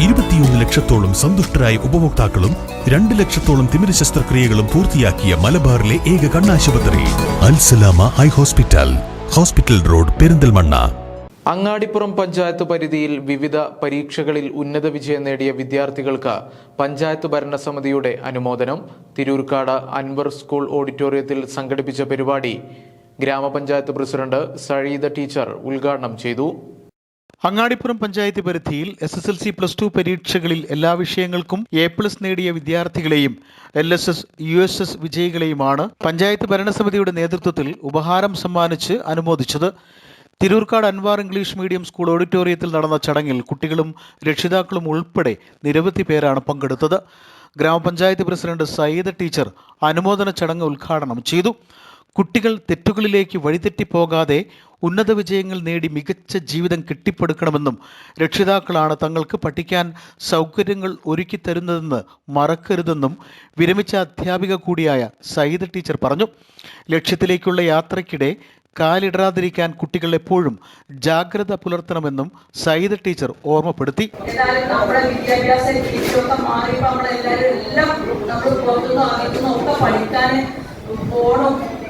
ഇരുപത്തിയൊന്ന് ലക്ഷത്തോളം സന്തുഷ്ടരായ ഉപഭോക്താക്കളും രണ്ട് ലക്ഷത്തോളം തിമിര ശസ്ത്രക്രിയകളും പൂർത്തിയാക്കിയ മലബാറിലെ ഏക കണ്ണാശുപത്രി Al Salama eye hospital hospital road Perinthalmanna. Angadipuram panchayat പരിധിയിൽ വിവിധ പരീക്ഷകളിൽ ഉന്നത വിജയം നേടിയ വിദ്യാർത്ഥികൾക്ക് പഞ്ചായത്ത് ഭരണസമിതിയുടെ അനുമോദനം തിരൂർക്കാട് അൻവർ സ്കൂൾ ഓഡിറ്റോറിയത്തിൽ സംഘടിപ്പിച്ച പരിപാടി ഗ്രാമപഞ്ചായത്ത് പ്രസിഡന്റ് സഴീദ ടീച്ചർ ഉദ്ഘാടനം ചെയ്തു. അങ്ങാടിപ്പുറം പഞ്ചായത്ത് പരിധിയിൽ S S L C plus two പരീക്ഷകളിൽ എല്ലാ വിഷയങ്ങൾക്കും എ പ്ലസ് നേടിയ വിദ്യാർത്ഥികളെയും L S S U S S വിജയികളെയുമാണ് panchayat ഭരണസമിതിയുടെ നേതൃത്വത്തിൽ ഉപഹാരം സമ്മാനിച്ച് അനുമോദിച്ചത്. Thirurkkad Anwar English medium school ഓഡിറ്റോറിയത്തിൽ നടന്ന ചടങ്ങിൽ കുട്ടികളും രക്ഷിതാക്കളും ഉൾപ്പെടെ നിരവധി പേരാണ് പങ്കെടുത്തത്. ഗ്രാമപഞ്ചായത്ത് പ്രസിഡന്റ് സയ്യിദ് ടീച്ചർ അനുമോദന ചടങ്ങ് ഉദ്ഘാടനം ചെയ്തു. കുട്ടികൾ തെറ്റുകളിലേക്ക് വഴിതെറ്റിപ്പോകാതെ ഉന്നത വിജയങ്ങൾ നേടി മികച്ച ജീവിതം കെട്ടിപ്പടുക്കണമെന്നും രക്ഷിതാക്കളാണ് തങ്ങൾക്ക് പഠിക്കാൻ സൗകര്യങ്ങൾ ഒരുക്കി തരുന്നതെന്ന് മറക്കരുതെന്നും വിരമിച്ച അധ്യാപിക കൂടിയായ സയ്യിദ് ടീച്ചർ പറഞ്ഞു. ലക്ഷ്യത്തിലേക്കുള്ള യാത്രയ്ക്കിടെ കാലിടറാതിരിക്കാൻ കുട്ടികൾ എപ്പോഴും ജാഗ്രത പുലർത്തണമെന്നും സയ്യിദ് ടീച്ചർ ഓർമ്മപ്പെടുത്തി. ഫോണും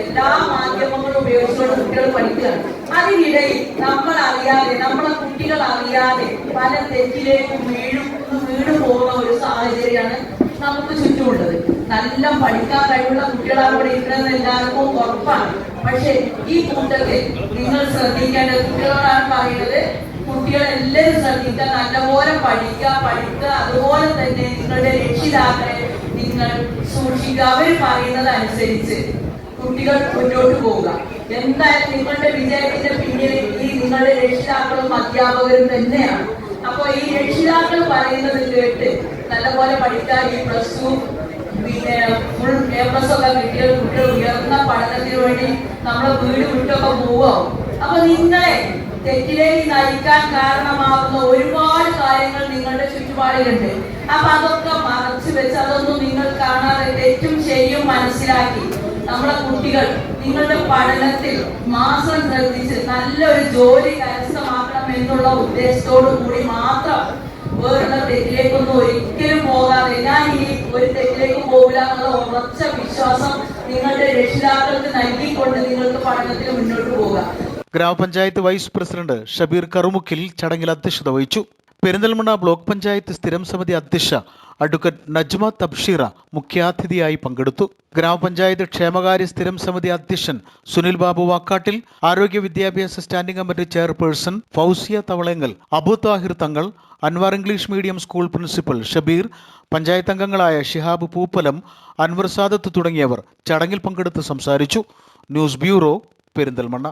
എല്ലാ മാധ്യമങ്ങളും ഉപയോഗിച്ചുകൊണ്ട് കുട്ടികൾ പഠിക്കുകയാണ്. അതിനിടയിൽ നമ്മൾ അറിയാതെ നമ്മളെ കുട്ടികൾ അറിയാതെ പല തെറ്റിലേക്കും വീഴും വീണു പോകുന്ന ഒരു സാഹചര്യമാണ് നമുക്ക് ചുറ്റുമുള്ളത്. നല്ല പഠിക്കാൻ കഴിവുള്ള കുട്ടികളാണ് ഇവിടെ ഇരിക്കുന്നത് എല്ലാവർക്കും ഉറപ്പാണ്. പക്ഷെ ഈ കൂട്ടത്തിൽ നിങ്ങൾ ശ്രദ്ധിക്കേണ്ട കുട്ടികളോടാണ് പറയുന്നത്. കുട്ടികളെല്ലാവരും ശ്രദ്ധിക്കുക നല്ലപോലെ പഠിക്കുക പഠിക്കുക അതുപോലെ തന്നെ നിങ്ങളുടെ രക്ഷിതാക്കളെ നിങ്ങൾ സൂക്ഷിക്കുക. അവർ പറയുന്നത് അനുസരിച്ച് കുട്ടികൾ മുന്നോട്ട് പോവുക. എന്തായാലും നിങ്ങളുടെ വിജയത്തിന്റെ പിന്നിൽ ഈ നിങ്ങളുടെ രക്ഷിതാക്കളും അധ്യാപകരും തന്നെയാണ്. അപ്പൊ ഈ രക്ഷിതാക്കൾ പറയുന്നത് കേട്ട് നല്ലപോലെ പഠിക്കാൻ ഈ പ്ലസ് പിന്നെ ഫുൾ എ പ്ലസ് ഒക്കെ കിട്ടിയ കുട്ടികൾ ഉയർന്ന പഠനത്തിന് വേണ്ടി നമ്മളെ വീട് വിട്ടൊക്കെ പോവാം അപ്പൊ നിങ്ങളെ തെറ്റിലേക്ക് നയിക്കാൻ കാരണമാകുന്ന ഒരുപാട് കാര്യങ്ങൾ നിങ്ങളുടെ ചുറ്റുപാടിലുണ്ട്. അപ്പൊ അതൊക്കെ മറച്ചു വെച്ച് അതൊന്നും നിങ്ങൾ കാണാതെ തെറ്റും ശരിയും മനസ്സിലാക്കി. കുട്ടികൾ നിങ്ങളുടെ പഠനത്തിൽ മാസം ശ്രദ്ധിച്ച് നല്ലൊരു ജോലി കരസ്ഥമാക്കണം എന്നുള്ള ഉദ്ദേശത്തോടു കൂടി മാത്രം വേറുള്ള തെറ്റിലേക്കൊന്നും ഒരിക്കലും പോകാതെ ഞാൻ ഇനി ഒരു തെറ്റിലേക്കും പോകില്ല എന്നുള്ള ഉറച്ച വിശ്വാസം നിങ്ങളുടെ രക്ഷിതാക്കൾക്ക് നൽകിക്കൊണ്ട് നിങ്ങൾക്ക് പഠനത്തിൽ മുന്നോട്ട് പോകാം. ഗ്രാമപഞ്ചായത്ത് വൈസ് പ്രസിഡന്റ് ഷബീർ കറുമുക്കിൽ ചടങ്ങിൽ അധ്യക്ഷത വഹിച്ചു. പെരിന്തൽമണ്ണ ബ്ലോക്ക് പഞ്ചായത്ത് സ്ഥിരം സമിതി അധ്യക്ഷ അഡ്വക്കേറ്റ് നജ്മ തബ്ഷീറ മുഖ്യാതിഥിയായി പങ്കെടുത്തു. ഗ്രാമപഞ്ചായത്ത് ക്ഷേമകാര്യ സ്ഥിരം സമിതി അധ്യക്ഷൻ സുനിൽ ബാബു വാക്കാട്ടിൽ ആരോഗ്യ വിദ്യാഭ്യാസ standing committee chairperson Fousiya Thavalangal Abu Thahir Thangal Anwar English medium school principal Shabeer panchayat അംഗങ്ങളായ ഷിഹാബ് പൂപ്പലം അൻവർ സാദത്ത് തുടങ്ങിയവർ ചടങ്ങിൽ പങ്കെടുത്ത് സംസാരിച്ചു. News bureau Perinthalmanna.